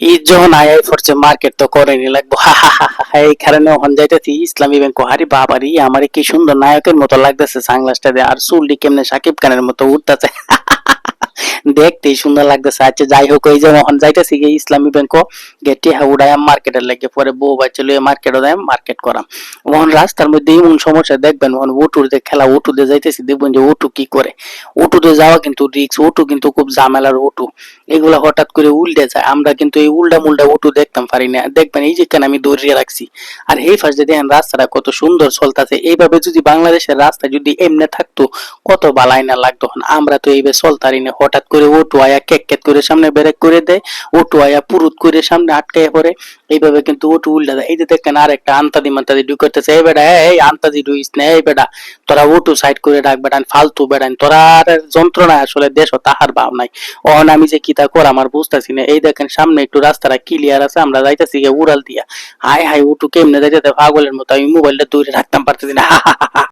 ঈদ যখন আয়াই পড়ছে মার্কেট তো করেনি লাগবো হা, এই কারণে ওখান যাইতেছি ইসলামী ব্যাংক হারি বাবারি আমার কি সুন্দর নায়কের মতো লাগতেছে সাংলাসটা দিয়ে আর চুলটি কেমনে সাকিব খানের মতো উঠতেছে দেখতেই সুন্দর লাগতেছে। আচ্ছা যাই হোক, এই যে ওখান যাইতেছি গিয়ে ইসলামী ব্যাংক গেটে উড়াই মার্কেটের লাগে। পরে বউ বাচ্চা লইয়ে মার্কেট দেয় মার্কেট করাম। ওখান রাস্তার মধ্যে এমন সমস্যা, দেখবেন, ওখান উটুর যে খেলা উটুতে যাইতেছি, দেখবেন যে উটু কি করে? উটুতে যাওয়া কিন্তু রিক্স উটু কিন্তু খুব ঝামেলার উটু। এগুলো হঠাৎ করে উল্টে যায়। আমরা কিন্তু এই উল্টা মুল্টা উটু দেখতাম, পারি না। দেখবেন, এই যে কেন আমি দৌড়িয়ে রাখছি। আর এই ফার্স্টে দেখেন রাস্তাটা কত সুন্দর চলতেছে। এইভাবে যদি বাংলাদেশের রাস্তা যদি এমনি থাকতো, কত বালাই না লাগতো। আমরা তো এইভাবে চলতারি না, হঠাৎ করে অটো আয়া কেক কেক করে সামনে ব্রেক করে দেয় অটো আয়া পুরুত করে সামনে আটকে পড়ে। এইভাবে কিন্তু অটো উল্টা দেয়। এই যে দেখেন আর একটা আন্তাদি মান্তাদি ঢুক করতেছে এই বেটা, এই আন্তাদি ঢুইস না, এই বেটা। তোরা অটো সাইড করে রাখ বেটান ফালতু বেটান তোরা আর যন্ত্রণা আসলে দেশ তাহার ভাব নাই। অন আমি যে কিতা কর আমার বুঝতেছি না। এই দেখেন সামনে একটু রাস্তাটা ক্লিয়ার আছে, আমরা যাইতেছি উড়াল দিয়া। হাই হাই উঠু কেমনে যাইতে পাগলের মতো আমি মোবাইলটা দূরে রাখতাম পারতেছি না।